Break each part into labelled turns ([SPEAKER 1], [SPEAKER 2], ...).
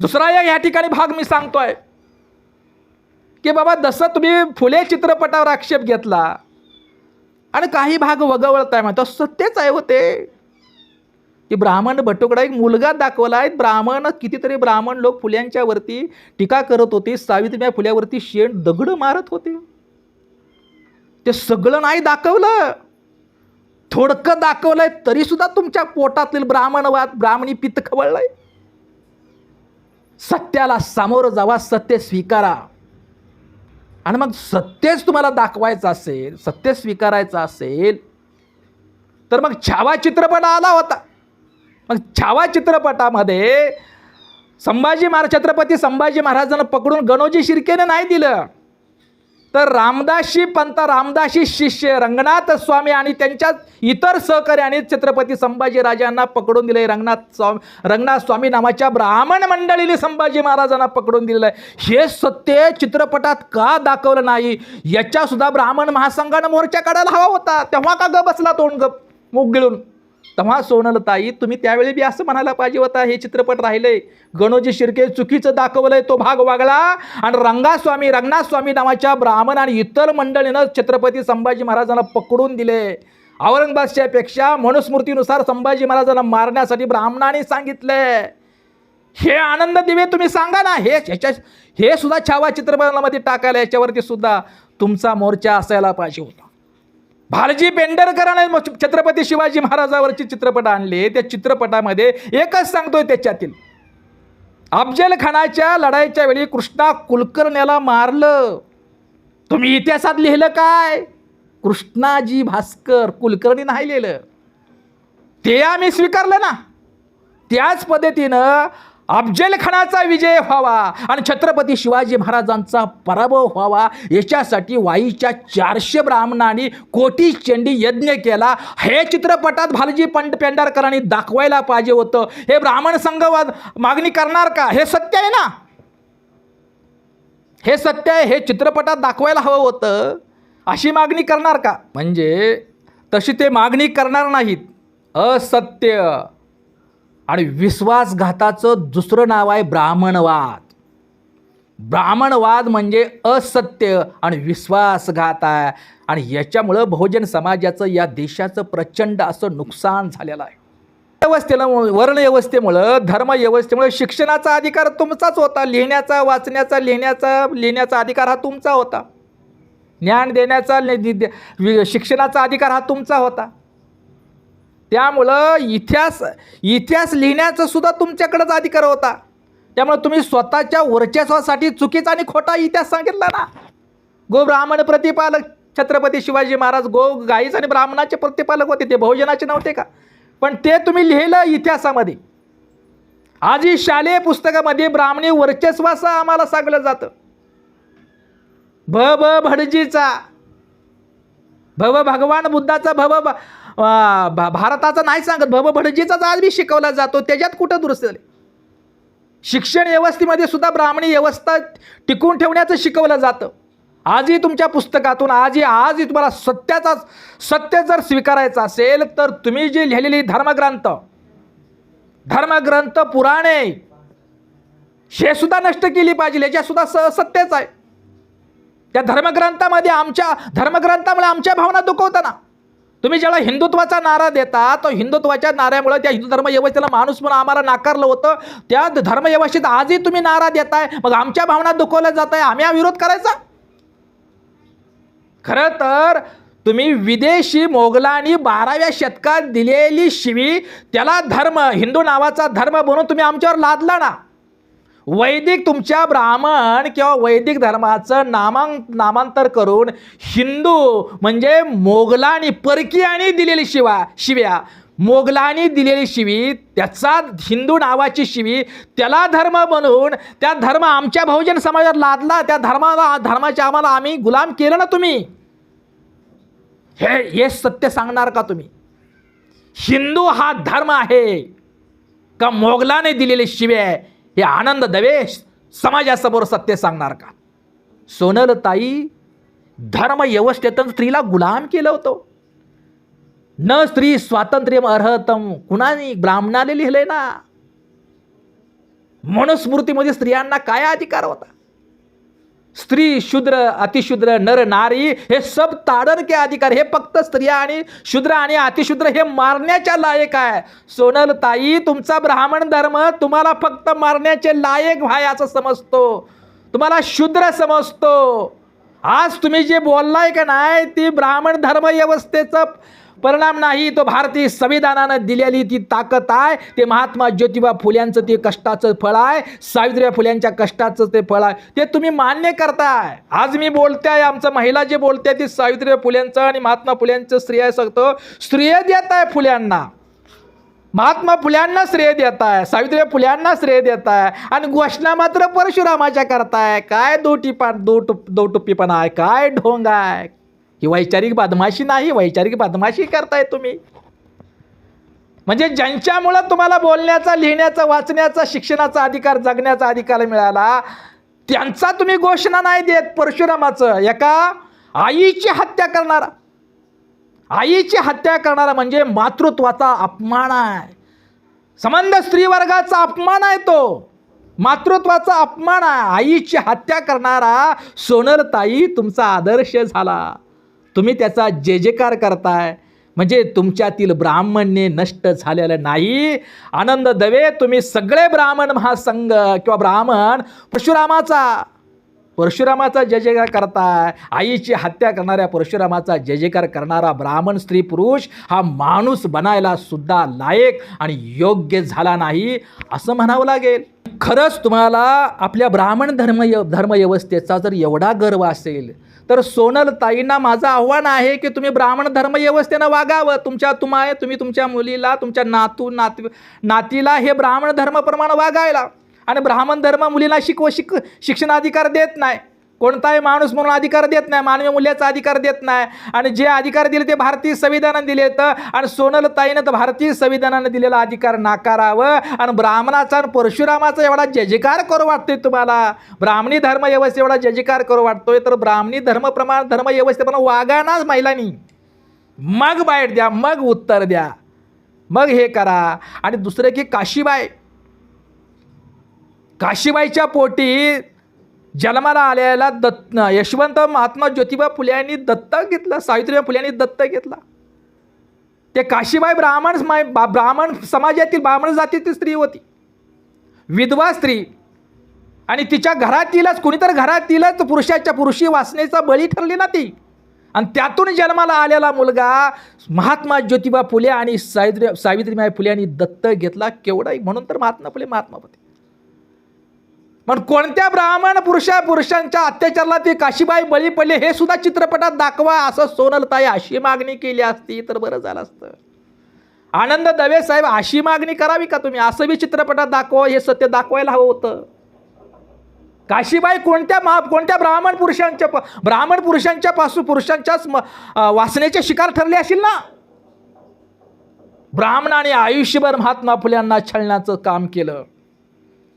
[SPEAKER 1] दुसरा एक या ठिकाणी भाग मी सांगतोय की बाबा जसं तुम्ही फुले चित्रपटावर आक्षेप घेतला आणि काही भाग वगवळताय म्हणतो सत्यच आहे होते की ब्राह्मण भटुकडा एक मुलगा दाखवला आहे. ब्राह्मण कितीतरी ब्राह्मण लोक फुल्यांच्यावरती टीका करत होते. सावित्रीबाई फुल्यावरती शेण दगड मारत होते. ते सगळं नाही दाखवलं. थोडकं दाखवलंय तरीसुद्धा तुमच्या पोटातील ब्राह्मणवाद ब्राह्मणी पित्त खवळलंय. सत्याला सामोरं जावा सत्य स्वीकारा. आणि मग सत्यच तुम्हाला दाखवायचं असेल सत्य स्वीकारायचं असेल तर मग छावा चित्रपट आला होता. मग छावा चित्रपटामध्ये संभाजी महाराज छत्रपती संभाजी महाराजांना पकडून गणोजी शिर्केने नाही दिलं. तर रामदासी पंत रामदासी शिष्य रंगनाथ स्वामी आणि त्यांच्या इतर सहकार्याने छत्रपती संभाजी राजांना पकडून दिले रंगनाथ स्वामी रंगनाथ स्वामी नावाच्या ब्राह्मण मंडळीने संभाजी महाराजांना पकडून दिलेलं आहे हे सत्य चित्रपटात का दाखवलं नाही? याच्यासुद्धा ब्राह्मण महासंघानं मोर्चा काढायला हवा होता. तेव्हा का ग बसला तोंड ग मूग गिळून. तेव्हा सोनलताई तुम्ही त्यावेळी बी असं म्हणायला पाहिजे होता हे चित्रपट राहिले गणोजी शिर्के चुकीचं दाखवलंय तो भाग वागला. आणि रंगास्वामी रंगनाथस्वामी नावाच्या ब्राह्मण आणि इतर मंडळीनं छत्रपती संभाजी महाराजांना पकडून दिले. औरंगाबादच्या पेक्षा मनुस्मृतीनुसार संभाजी महाराजांना मारण्यासाठी ब्राह्मणाने सांगितले हे आनंद दिवे तुम्ही सांगा ना हे ह्याच्या हे सुद्धा छावा चित्रपटामध्ये टाकायला याच्यावरती सुद्धा तुमचा मोर्चा असायला पाहिजे होता. भालजी पेंढरकरांनी छत्रपती शिवाजी महाराजावरचे चित्रपट आणले. त्या चित्रपटामध्ये एकच सांगतोय त्याच्यातील. अफजल खानाच्या लढाईच्या वेळी कृष्णा कुलकर्ण्याला मारलं. तुम्ही इतिहासात लिहिलं काय? कृष्णाजी भास्कर कुलकर्णी नाही लिहिलं. ते आम्ही स्वीकारलं ना. त्याच पद्धतीनं अफजलखानाचा विजय व्हावा आणि छत्रपती शिवाजी महाराजांचा पराभव व्हावा याच्यासाठी वाईच्या चारशे ब्राह्मणांनी कोटी चंडी यज्ञ केला. हे चित्रपटात भालजी पंड पेंढारकरांनी दाखवायला पाहिजे होतं. हे ब्राह्मण संघवाद मागणी करणार का? हे सत्य आहे ना? हे सत्य आहे हे चित्रपटात दाखवायला हवं होतं. अशी मागणी करणार का? म्हणजे तशी ते मागणी करणार नाहीत. असत्य. आणि विश्वासघाताचं दुसरं नाव आहे ब्राह्मणवाद. ब्राह्मणवाद म्हणजे असत्य आणि विश्वासघात आहे. आणि याच्यामुळं बहुजन समाजाचं या देशाचं प्रचंड असं नुकसान झालेलं आहे. व्यवस्थेला वर्णव्यवस्थेमुळं धर्मव्यवस्थेमुळं शिक्षणाचा अधिकार तुमचाच होता. लिहिण्याचा वाचण्याचा लिहिण्याचा लिहिण्याचा अधिकार हा तुमचा होता. ज्ञान देण्याचा शिक्षणाचा अधिकार हा तुमचा होता. त्यामुळं इतिहास इतिहास लिहिण्याचा सुद्धा तुमच्याकडंच अधिकार होता. त्यामुळे तुम्ही स्वतःच्या वर्चस्वासाठी चुकीचा आणि खोटा इतिहास सांगितला ना. गो ब्राह्मण प्रतिपालक छत्रपती शिवाजी महाराज गो गाईच आणि ब्राह्मणाचे प्रतिपालक होते ते बहुजनाचे नव्हते का? पण ते तुम्ही लिहिलं इतिहासामध्ये. आजही शालेय पुस्तकामध्ये ब्राह्मणी वर्चस्वाचं आम्हाला सांगलं जातं. भ भ भडजीचा भव भगवान बुद्धाचा भव भा- भारताचा नाही सांगत. भव भडजीचाच आज बी शिकवला जातो त्याच्यात कुठं दुरुस्त झाले? शिक्षण व्यवस्थेमध्ये सुद्धा ब्राह्मणी व्यवस्था टिकून ठेवण्याचं शिकवलं जातं. आजही तुमच्या पुस्तकातून आजही आजही तुम्हाला सत्याचा सत्य जर स्वीकारायचं असेल तर तुम्ही जी लिहिलेली धर्मग्रंथ धर्मग्रंथ पुराणे हे सुद्धा नष्ट केली पाहिजे. याच्यासुद्धा स सत्यच आहे. त्या धर्मग्रंथामध्ये आमच्या धर्मग्रंथामुळे आमच्या भावना दुखवताना. तुम्ही ज्याला हिंदुत्वाचा नारा देता तो हिंदुत्वाच्या नाऱ्यामुळे त्या हिंदू धर्मव्यवस्थेला माणूस म्हणून आम्हाला नाकारलं होतं. त्या धर्मव्यवस्थेत आजही तुम्ही नारा देताय. मग आमच्या भावना दुखवल्या जात आहे आम्ही हा विरोध करायचा? खरं तर तुम्ही विदेशी मोगलांनी बाराव्या शतकात दिलेली शिवी त्याला धर्म हिंदू नावाचा धर्म बनून तुम्ही आमच्यावर लादला ना. वैदिक तुमच्या ब्राह्मण किंवा वैदिक धर्माचं नामां नामांतर करून हिंदू म्हणजे मोगलांनी परकीयांनी दिलेली शिवा शिव्या. मोगलांनी दिलेली शिवी त्याचा हिंदू नावाची शिवी त्याला धर्म बनवून त्या धर्म आमच्या बहुजन समाजात लादला त्या धर्माला धर्माच्या आम्हाला आम्ही गुलाम केलं ना तुम्ही? हे हे सत्य सांगणार का तुम्ही? हिंदू हा धर्म आहे. का मोगलाने दिलेली शिवी आहे? हे आनंद दवे समाजासमोर सत्य सांगणार का? सोनल ताई धर्म व्यवस्थेतून स्त्रीला गुलाम केलं होतं. न स्त्री स्वातंत्र्य अर्हतम कुणाने ब्राह्मणाने लिहिलंय ना? मनुस्मृतीमध्ये स्त्रियांना काय अधिकार होता? स्त्री शूद्र अतिशूद्र नर नारी हे सब ताडन के अधिकार हे फक्त स्त्रिया आणि शूद्र आणि अतिशूद्र हे मारण्याच्या लायक आहे. सोनल ताई तुमचा ब्राह्मण धर्म तुम्हाला फक्त मारण्याचे लायक व्हाय असं समजतो. तुम्हाला शूद्र समजतो. आज तुम्ही जे बोललाय का नाही ती ब्राह्मण धर्म व्यवस्थेचं परिणाम नाही तो भारतीय संविधानानं दिलेली ती ताकद आहे. ते महात्मा ज्योतिबा फुल्यांचं ते कष्टाचं फळ आहे. सावित्रीबाई फुल्यांच्या कष्टाचं ते फळ आहे. ते तुम्ही मान्य करताय. आज मी बोलताय आमचं महिला जे बोलते ती सावित्रीबाई फुल्यांचं आणि महात्मा फुल्यांचं स्त्रिया सांगतो स्त्रिय देत आहे फुल्यांना. महात्मा फुल्यांना श्रेय देत आहे सावित्रीबाई फुल्यांना श्रेय देत आहे आणि घोषणा मात्र परशुरामाच्या करताय. काय दोटीपा दोट दोटुप्पीपणा आहे. काय ढोंग आहे. ही वैचारिक बदमाशी नाही वैचारिक बदमाशी करताय तुम्ही. म्हणजे ज्यांच्यामुळं तुम्हाला बोलण्याचा लिहिण्याचा वाचण्याचा शिक्षणाचा अधिकार जगण्याचा अधिकार मिळाला त्यांचा तुम्ही घोषणा नाही देत परशुरामाचं. एका आईची हत्या करणारा. आईची हत्या करणारा म्हणजे मातृत्वाचा अपमान आहे. संबंध स्त्री वर्गाचा अपमान आहे तो. मातृत्वाचा अपमान आहे. आईची हत्या करणारा सोनरताई तुमचा आदर्श झाला. तुम्ही त्याचा जे जेकार करताय म्हणजे तुमच्यातील ब्राह्मण्य नष्ट झालेलं नाही. आनंद दवे तुम्ही सगळे ब्राह्मण महासंघ किंवा ब्राह्मण परशुरामाचा. परशुरामाचा जय जयकार करताय आईची हत्या करणाऱ्या परशुरामाचा जय जयकार करणारा ब्राह्मण स्त्री पुरुष हा माणूस बनायला सुद्धा लायक आणि योग्य झाला नाही असं म्हणावं लागेल. खरंच तुम्हाला आपल्या ब्राह्मण धर्म धर्मव्यवस्थेचा जर एवढा गर्व असेल तर सोनल ताईंना माझं आव्हान आहे की तुम्ही ब्राह्मण धर्म व्यवस्थेनं वागावं. तुमच्या तुम्हा तुम्ही तुमच्या मुलीला तुमच्या नातू नात नातीला हे ब्राह्मण धर्माप्रमाणे वागायला. आणि ब्राह्मण धर्म मुलीला शिकव शिक शिक्षणाधिकार देत नाही. कोणताही माणूस म्हणून अधिकार देत नाही मानवी मूल्याचा अधिकार देत नाही. आणि जे अधिकार दिले ते भारतीय संविधानाने दिले तर आणि सोनल ताईनं तर भारतीय संविधानाने दिलेला अधिकार नाकारावं. आणि ब्राह्मणाचा आणि परशुरामाचा एवढा जजिकार करू वाटतोय तुम्हाला. ब्राह्मणी धर्म व्यवस्थे एवढा जजिकार करू वाटतोय. तर ब्राह्मणी धर्मप्रमाण धर्म व्यवस्थेप्रमाणे वागा महिलांनी. मग बाईट द्या मग उत्तर द्या. मग हे करा. आणि दुसरं की काशीबाई. काशीबाईच्या पोटी जन्माला आलेला दत्त यशवंत महात्मा ज्योतिबा फुले यांनी दत्तक घेतलं सावित्रीबाई फुले यांनी दत्तक घेतला. ते काशीबाई ब्राह्मण माय बा- ब्राह्मण समाजातील ब्राह्मण जातीतील स्त्री होती. विधवा स्त्री. आणि तिच्या घरातीलच कुणीतर घरातीलच पुरुषाच्या पुरुषी वासनेचा बळी ठरली ना ती. आणि त्यातून जन्माला आलेला मुलगा महात्मा ज्योतिबा फुले आणि सावित्री सावित्रीबाई फुले यांनी दत्तक घेतला. केवढा म्हणून तर महात्मा फुले महात्मा होते. पण कोणत्या ब्राह्मण पुरुषा पुरुषांच्या अत्याचाराला ते काशीबाई बळी पडले हे सुद्धा चित्रपटात दाखवा असं सोनलताई अशी मागणी केली असती तर बरं झालं असतं. आनंद दवे साहेब अशी मागणी करावी का तुम्ही? असं बी चित्रपटात दाखवा हे सत्य दाखवायला हवं होतं. काशीबाई कोणत्या मा कोणत्या ब्राह्मण पुरुषांच्या प- ब्राह्मण पुरुषांच्या पासून पुरुषांच्याच म- वासनेचे शिकार ठरले असेल ना? ब्राह्मणाने आयुष्यभर महात्मा फुल्यांना छळण्याचं काम केलं.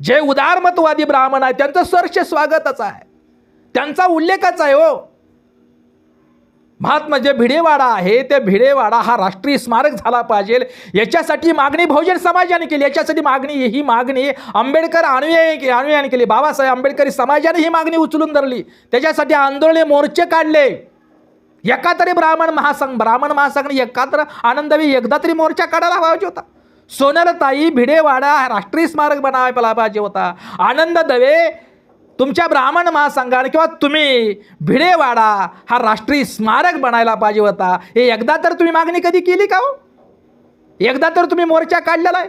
[SPEAKER 1] जे उदारमतवादी ब्राह्मण आहे त्यांचं सरचे स्वागतच आहे. त्यांचा उल्लेखच आहे हो. महात्मा जे भिडेवाडा आहे ते भिडेवाडा हा राष्ट्रीय स्मारक झाला पाहिजे. याच्यासाठी मागणी बहुजन समाजाने केली. याच्यासाठी मागणी ही मागणी आंबेडकर अनुयायी अनुयायाने केली. बाबासाहेब आंबेडकरी समाजाने ही मागणी उचलून धरली. त्याच्यासाठी आंदोलने मोर्चे काढले. एका तरी ब्राह्मण महासंघ ब्राह्मण महासंघाने एका तर आनंदवी एकदा तरी मोर्चा काढायला पाहिजे होता. सोनलताई भिडेवाडा हा राष्ट्रीय स्मारक बनावायला पाहिजे होता. आनंद दवे तुमच्या ब्राह्मण महासंघाने किंवा तुम्ही भिडेवाडा हा राष्ट्रीय स्मारक बनायला पाहिजे होता. हे एकदा तर तुम्ही मागणी कधी केली का हो? एकदा तर तुम्ही मोर्चा काढलेला आहे.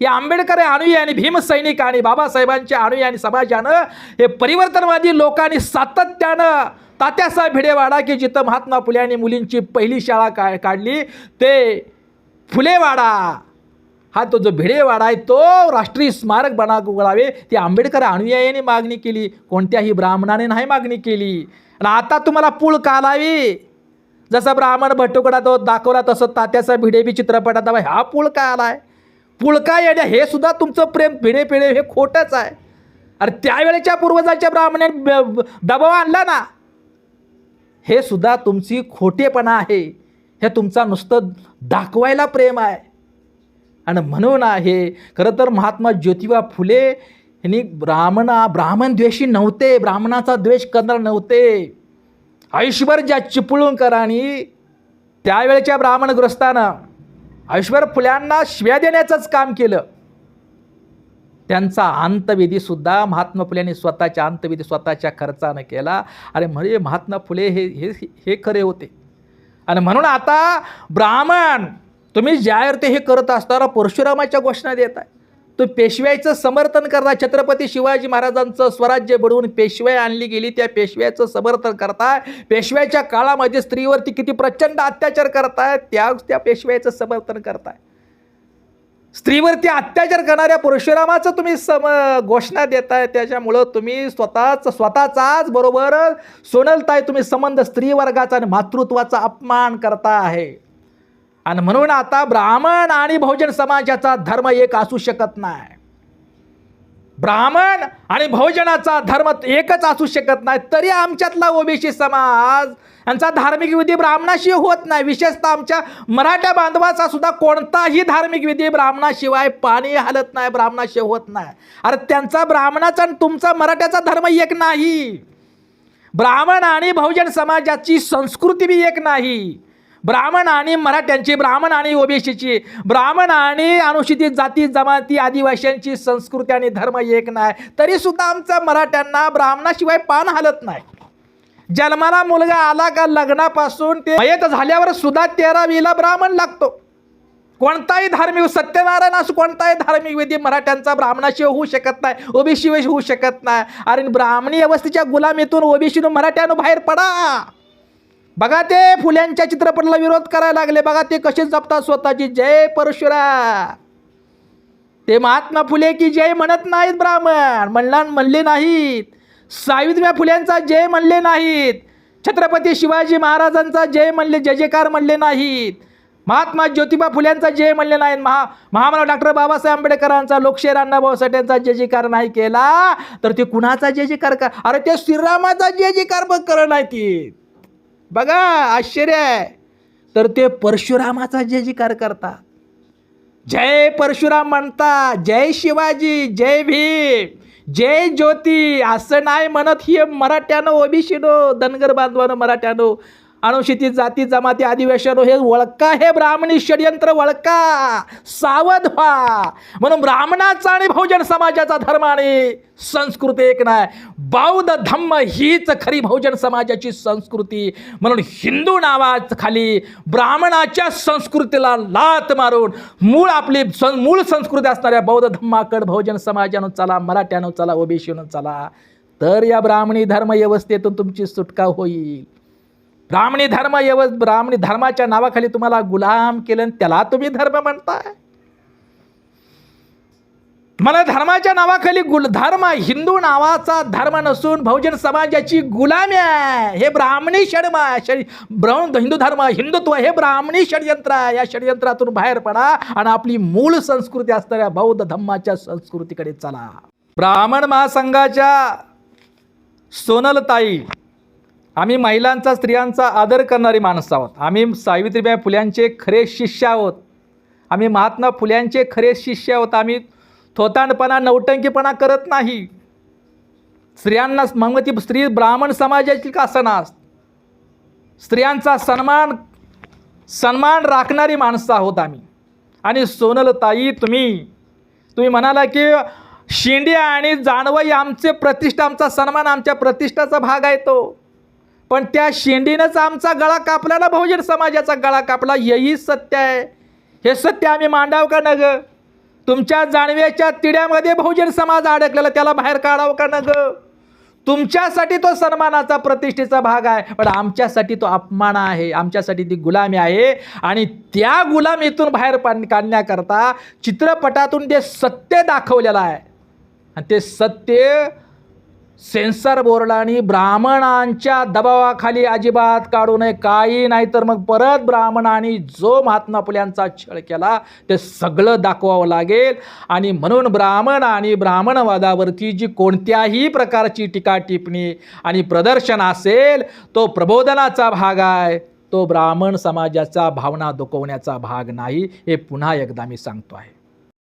[SPEAKER 1] हे आंबेडकर अनुयायी आणि भीमसैनिक आणि बाबासाहेबांच्या अनुयायी समाजानं हे परिवर्तनवादी लोकांनी सातत्यानं तात्यासाहेब भिडेवाडा की जिथं महात्मा फुले आणि मुलींची पहिली शाळा का काढली ते फुलेवाडा हा तो जो भिडेवाडा आहे तो राष्ट्रीय स्मारक बना उघडावे. ती आंबेडकर अनुयायांनी मागणी केली. कोणत्याही ब्राह्मणाने नाही मागणी केली. आणि आता तुम्हाला पूळ कालावी जसा ब्राह्मण भट्टुकडा तो दाखवला तसं तात्याचा भिडे बी चित्रपटात. दाखवा, हा पूळ का आलाय? पूळ काय येण्या हे सुद्धा तुमचं प्रेम भिडे पिढे हे खोटंच आहे. अरे त्यावेळेच्या पूर्वजाच्या ब्राह्मणाने दबाव आणला ना. हे सुद्धा तुमची खोटेपणा आहे. हे तुमचा नुसतं दाखवायला प्रेम आहे. आणि म्हणून आहे खरं तर महात्मा ज्योतिबा फुले यांनी ब्राह्मणा ब्राह्मण द्वेषी नव्हते ब्राह्मणाचा द्वेष करणार नव्हते. आयुष्यभर ज्या चिपळूणकरांनी त्यावेळेच्या ब्राह्मणग्रस्तानं आयुष्यभर फुल्यांना शिव्या देण्याचंच काम केलं. त्यांचा अंतविधीसुद्धा महात्मा फुलेंनी स्वतःच्या अंतविधी स्वतःच्या खर्चानं केला. अरे म्हणजे महात्मा फुले हे हे हे खरे होते. आणि म्हणून आता ब्राह्मण तुम्ही ज्या हे करत असताना परशुरामाच्या घोषणा देत आहे. तो पेशव्याचं समर्थन करता छत्रपती शिवाजी महाराजांचं स्वराज्य बडवून पेशव्या आणली गेली. त्या पेशव्याचं समर्थन करताय. पेशव्याच्या काळामध्ये स्त्रीवरती किती प्रचंड अत्याचार करताय त्या त्या पेशव्याचं समर्थन करताय. स्त्रीवरती अत्याचार करणाऱ्या परशुरामाचं तुम्ही सम घोषणा देताय. त्याच्यामुळं तुम्ही स्वतःच स्वतःचाच बरोबर सोनलताय तुम्ही संबंध स्त्री वर्गाचा आणि मातृत्वाचा अपमान करता आहे आणि म्हणून आता ब्राह्मण आणि बहुजन समाजाचा धर्म एक असू शकत नाही. ब्राह्मण आणि बहुजनाचा धर्म एकच असू शकत नाही. तरी आमच्यातला ओबीसी समाज यांचा धार्मिक विधी ब्राह्मणाशी होत नाही. विशेषतः आमच्या मराठा बांधवाचा सुद्धा कोणताही धार्मिक विधी ब्राह्मणाशिवाय पाणी हलत नाही ब्राह्मणाशी होत नाही. अरे त्यांचा ब्राह्मणाचा आणि तुमचा मराठ्याचा धर्म एक नाही. ब्राह्मण आणि बहुजन समाजाची संस्कृती बी एक नाही. ब्राह्मण आणि मराठ्यांची ब्राह्मण आणि ओबीसीची ब्राह्मण आणि अनुसूचित जाती जमाती आदिवासींची संस्कृती आणि धर्म एक नाही. तरी सुद्धा आमच्या मराठ्यांना ब्राह्मणाशिवाय पान हलत नाही. जन्माला मुलगा आला का लग्नापासून ते मयत झाल्यावर सुद्धा तेरावीला ब्राह्मण लागतो. कोणताही धार्मिक सत्यनारायण असो कोणताही धार्मिक विधी मराठ्यांचा ब्राह्मणाशिवाय होऊ शकत नाही ओबीसीशिवाय होऊ शकत नाही. अरे ब्राह्मणी अवस्थेच्या गुलामीतून ओबीसीनं मराठ्यानं बाहेर पडा. बघा ते फुल्यांच्या चित्रपटाला विरोध करायला लागले. बघा ते कसे जपतात स्वतःची. जय परशुरा ते महात्मा फुले की जय म्हणत नाहीत ब्राह्मण. म्हणला म्हणले नाहीत. सावित्रीबाई फुल्यांचा जय म्हणले नाहीत. छत्रपती शिवाजी महाराजांचा जय म्हणले जय जयकार म्हणले नाहीत. महात्मा ज्योतिबा फुल्यांचा जय म्हणले नाहीत. महा महामानव डॉक्टर बाबासाहेब आंबेडकरांचा लोकशाहीर अण्णाभाऊ साठ्यांचा जय जयकार नाही केला. तर ते कुणाचा जय जयकार कर अरे ते श्रीरामाचा जय जयकार बघ करत नाही ती. बघा आश्चर्य आहे. तर ते परशुरामाचा जय जयकार करतात जय परशुराम म्हणतात जय शिवाजी जय भीम जय ज्योती असं नाही म्हणत ही मराठ्यानो ओबीसीनो धनगर बांधवानो मराठ्यानो अनुसूचित जाती जमाती आदिवासीनो हे वळका हे ब्राह्मणी षडयंत्र वळका सावध व्हा. म्हणून ब्राह्मणाचा आणि बहुजन समाजाचा धर्म आणि संस्कृती एक नाही. बौद्ध धम्म हीच खरी बहुजन समाजाची संस्कृती. म्हणून हिंदू नावाच खाली ब्राह्मणाच्या संस्कृतीला लात मारून मूळ आपली सं मूळ संस्कृती असणाऱ्या बौद्ध धम्माकड बहुजन समाजानं चला मराठ्यानं चला ओबीसीनं चला. तर या ब्राह्मणी धर्म व्यवस्थेतून तुमची सुटका होईल. ब्राह्मणी धर्म यव ब्राह्मणी धर्माच्या नावाखाली तुम्हाला गुलाम केलं आणि त्याला तुम्ही धर्म म्हणताय. मला धर्माच्या नावाखाली गुल धर्म हिंदू नावाचा धर्म नसून बहुजन समाजाची गुलामी आहे. हे ब्राह्मणी षडम आहे. ब्राह्मण हिंदू धर्म हिंदुत्व हे ब्राह्मणी षडयंत्र आहे. या षडयंत्रातून बाहेर पडा आणि आपली मूळ संस्कृती असणाऱ्या बौद्ध धम्माच्या संस्कृतीकडे चला. ब्राह्मण महासंघाच्या सोनलताई आम्ही महिलांचा स्त्रियांचा आदर करणारी माणसं आहोत. आम्ही सावित्रीबाई फुल्यांचे खरे शिष्य आहोत. आम्ही महात्मा फुल्यांचे खरे शिष्य आहोत. आम्ही थोतांडपणा नौटंकीपणा करत नाही. स्त्रियांना मग ती स्त्री ब्राह्मण समाजाची का सणास? स्त्रियांचा सन्मान सन्मान राखणारी माणसं आहोत आम्ही. आणि सोनलताई तुम्ही तुम्ही म्हणाला की शिंडे आणि जानवई आमचे प्रतिष्ठा आमचा सन्मान आमच्या प्रतिष्ठाचा भाग आहे तो. पण त्या शेंडीनंच आमचा गळा कापला ना बहुजन समाजाचा गळा कापला? हेही सत्य आहे. हे सत्य आम्ही मांडाव का न तुमच्या जाणव्याच्या तिड्यामध्ये बहुजन समाज अडकलेला त्याला बाहेर काढावं का न ग तुमच्यासाठी तो सन्मानाचा प्रतिष्ठेचा भाग आहे पण आमच्यासाठी तो अपमान आहे आमच्यासाठी ती गुलामी आहे. आणि त्या गुलामीतून बाहेर पाड काढण्याकरता चित्रपटातून ते सत्य दाखवलेलं आहे आणि ते सत्य सेन्सर बोर्डाने ब्राह्मणांच्या दबावाखाली अजिबात काढू नये काही नाही तर मग परत ब्राह्मणांनी जो महात्मा फुल्यांचा छळ केला ते सगळं दाखवावं लागेल. आणि म्हणून ब्राह्मण आणि ब्राह्मणवादावरती जी कोणत्याही प्रकारची टीका टिप्पणी आणि प्रदर्शन असेल तो प्रबोधनाचा भाग आहे. तो ब्राह्मण समाजाचा भावना दुखवण्याचा भाग नाही हे पुन्हा एकदा मी सांगतो आहे.